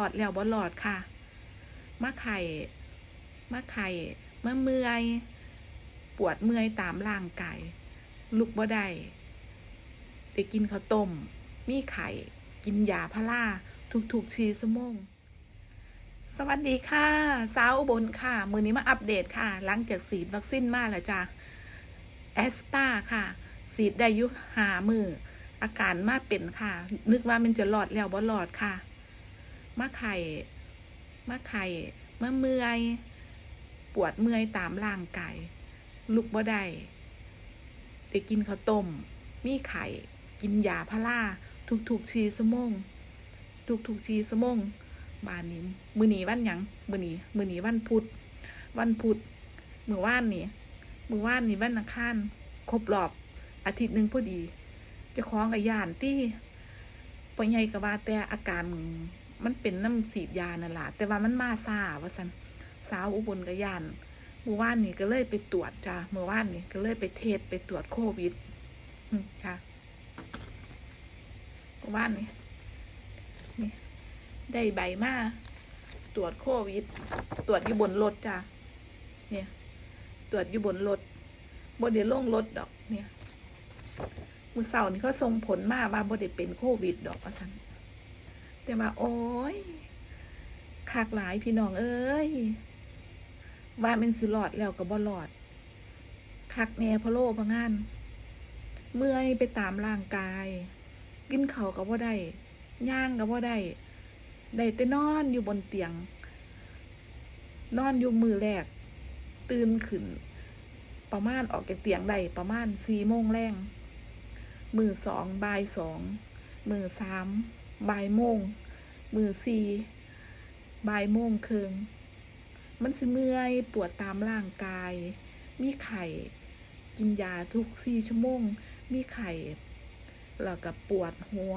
อดแล้วบ่หลอดค่ะมาไข่มาไข่มาเมื่อย ปวดเมื่อยตามร่างกายลุกบ่ได้ได้กินข้าวต้ม มีไข่ กินยาพาราทุกๆชีสมงสวัสดีค่ะ สาวบลค่ะ มือนี้มาอัปเดตค่ะ หลังจากฉีดวัคซีนมาแล้วจ้ะแอสตาค่ะฉีดได้ยุหามืออาการมาเป็นค่ะ นึกว่ามันจะหลอดแล้วบ่หลอดค่ะ มาไข่มาไข่มาเมื่อย ปวดเมื่อยตามร่างกายลุกบ่ได้ได้กินข้าวต้ม มีไข่ กินยาพาราทุกๆชีสมงทุกๆชีสมงบานนี้ มือหนีวันหยังมือหนีมือหนีวันพุธวันพุธมือว่านนี่มือว่านนี่วันอังคารครบรอบอาทิตย์หนึ่งพอดี จะคล้องกับยานที่ปอใหญ่กับว่าแต่อาการ มันเป็นน้ำสีดยานั่นแหละแต่ว่ามันมาซาว่าสันสาวอุบลกับยานมือว่านนี่ก็เลยไปตรวจจ้ามือว่านนี่ก็เลยไปเทสไปตรวจโควิดค่ะมือว่านนี่นี่ได้ใบมาตรวจโควิด ตรวจอยู่บนรถจ้ะเนี่ย ตรวจอยู่บนรถบนเดี๋ยวลงรถดอก เนี่ยมือเสาร์นี่เขาส่งผลมาว่าบ่ได้เป็นโควิดดอกว่าซั่น แต่ว่าโอ้ยคากหลายพี่น้องเอ้ยว่าเป็นสิหลอดแล้วก็บ่หลอดคักแหน่พะโลพะงาน เมื่อยไปตามร่างกาย กินเข่าก็บ่ได้ย่างก็บ่ได้ได้แต่นอนอยู่บนเตียง นอนอยู่มือแรก ตื่นขึ้น ประมาณออกจากเตียงได้ประมาณสี่โมงแรงมือสองบ่ายสองมือสาม บ่ายโมงมือสี่บ่ายโมงเคืองมันสิเมื่อยปวดตามร่างกาย มีไข่กินยาทุกสี่ชั่วโมง มีไข่แล้วก็ปวดหัว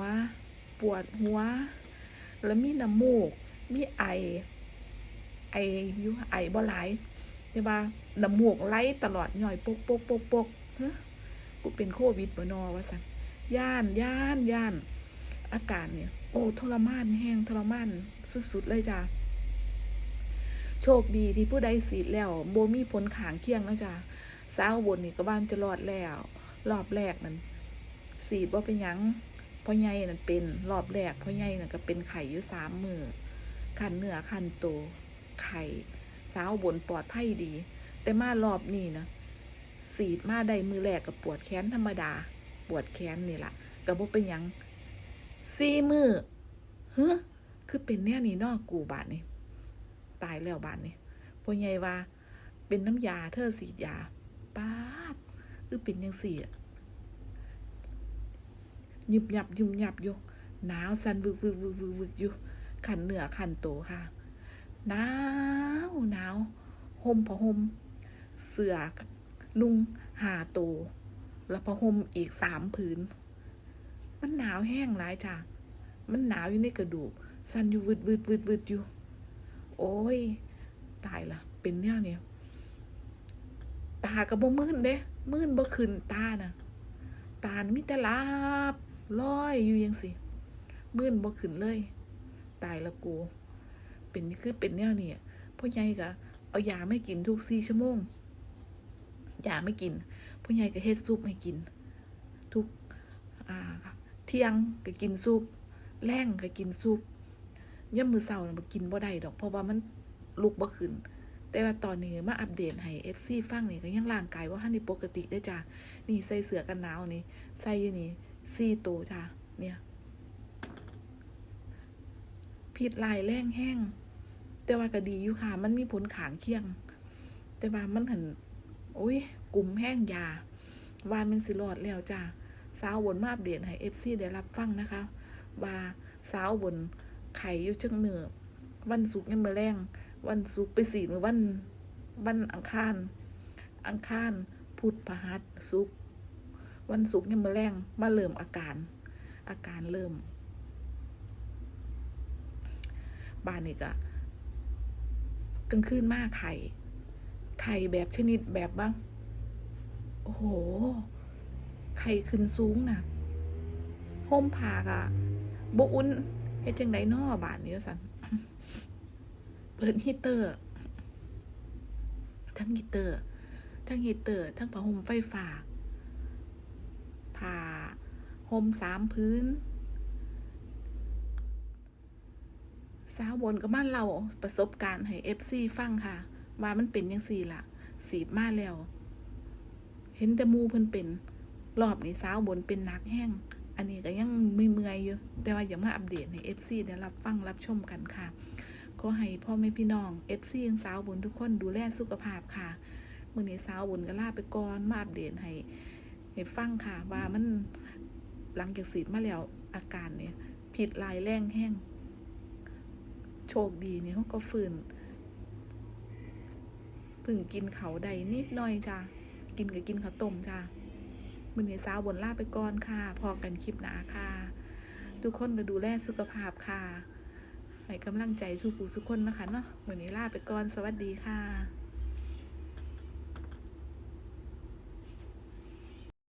ปวดหัว แล้วมีน้ำมูก มีไอ ไออยู่ไอบ่หลายแต่ว่าน้ำมูกไหลตลอดหย่อยปกปกปกปกฮกูเป็นโควิดบ่นอว่าสันย่านย่านย่าน อาการเนี่ย โอ้ทรมานแห้งทรมานสุดๆเลยจ้ะโชคดีที่ผู้ใดสีดแล้วโบมีผลขางเคียงนะจ้ะสาวบนนี่ก็บ้านจะรอดแล้วรอบแรกนั้นสีดว่าเป็นยังพ่อใหญ่นั่นเป็นรอบแรกพ่อใหญ่นั่นก็เป็นไข่อยู่สามมือคันเนื้อคันโตวไข่สาวบนปลอดภัยดี แต่มารอบนี้นะสีดมาได้มือแรกก็ปวดแขนธรรมดา ปวดแขนนี่แหละก็บ่เป็นยัง สี่มือเฮ้คือเป็นแน่นี่นอกกูบาทนี่ตายแล้วบาทนี่พ่อใหญ่ว่า เป็นน้ำยาเธอสีดยาป้าดคือเป็นยังสี่อะยุบยับยุบยับอยู่หนาวสั่นวึกวึกวึกวึกวึกอยู่ขันเหนือขันโตค่ะหนาวหนาวห่มผ้าห่มเสือนุ่งหาโต แล้วผ้าห่มอีกสามผืน มันหนาวแห้งหลายจ้ะ มันหนาวอยู่ในกระดูก สั่นอยู่วึดวึดวึดวึดอยู่ โอ้ย ตายละเป็นแนวเนี่ย ตากับบ่มื่นเด้มื่นบ่ขึ้นตาน่ะตามิต่ลาบลอยอยู่ยังสิมื่นบ่ขึ้นเลย ตายละกู เป็นคือเป็นแนวนี้พ่อใหญ่ก็เอายาไม่กินทุกสี่ชั่วโมงยาไม่กินพ่อใหญ่ก็เฮ็ดซุปให้กิน ทุก อ่า เที่ยงก็กินซุปแรงก็กินซุปย่ำมือเศร้าน่ะบ่กินบ่ได้ดอกเพราะว่ามันลุกบ่ขึ้น แต่ว่าตอนนี้มาอัปเดตให้ FC ฟังนี่ก็ยังร่างกายว่าท่านนี่ปกติได้จ้ะนี่ใส่เสื้อกันหนาวนี่ใส่อยู่นี่สี่ตัวจ้ะเนี่ยผิดลายแรงแห้ง แต่ว่าก็ดีอยู่ค่ะ มันมีผลขางเคียง แต่ว่ามันหันโอ้ยกลุ่มแห้งยาว่ามันสิรอดแล้วจ้ะ สาวบนมาอัปเดตให้เอฟซีได้รับฟังนะคะ ว่าสาวบนไข่อยู่จังเหนือวันศุกร์ยังมือแรงวันศุกร์ไปสีมือวันวันอังคาร อังคารพุธพฤหัสศุกร์วันศุกร์ยังมือแรงมาเริ่มอาการ อาการเริ่มบ้านนี่ก็กลางคืนมากไข่ไข่แบบชนิดแบบบ้าง โอ้โห ไข่ขึ้นสูงนะห่มผากอะบอุ่นเฮ็ดจังไดนอบานนี้สันเปิดฮีเตอร์ ทั้งฮีเตอร์ ทั้งฮีเตอร์ ทั้งผ้าห่มไฟฟ้าผ้าห่มสามพื้น สาวบนก็มาเล่าประสบการณ์ให้เอฟซีฟังค่ะ ว่ามันเป็นยังสี่ละสีดมาแล้ว เห็นแต่มูเพิ่นเป็น รอบนี้สาวบนเป็นนักแห้ง อันนี้ก็ยังไม่เมื่อยอยู่ แต่ว่าอย่ามาอัปเดตให้ FC ได้รับฟังรับชมกันค่ะก็ให้พ่อแม่พี่น้อง FC ยังสาวบนทุกคนดูแลสุขภาพค่ะมือนี้สาวบนก็ลาไปก่อนมาอัปเดตให้ให้ฟังค่ะ ว่ามันหลังจากสีดมาแล้วอาการเนี่ยผิดลายแรงแห้ง โชคดีเนี่ยเขาก็ฟื้นพิ่งกินเขาวใดนิดหน่อยจ้ะกินกับกินข้าวต้มจ้ะ มือนี้สาวบนลาไปก่อนค่ะ พอกันคลิปหนาค่ะ ทุกคนก็ดูแลสุขภาพค่ะให้กำลังใจทุกผู้ทุกคนนะคะเนาะมือนี้ลาไปก่อนสวัสดีค่ะ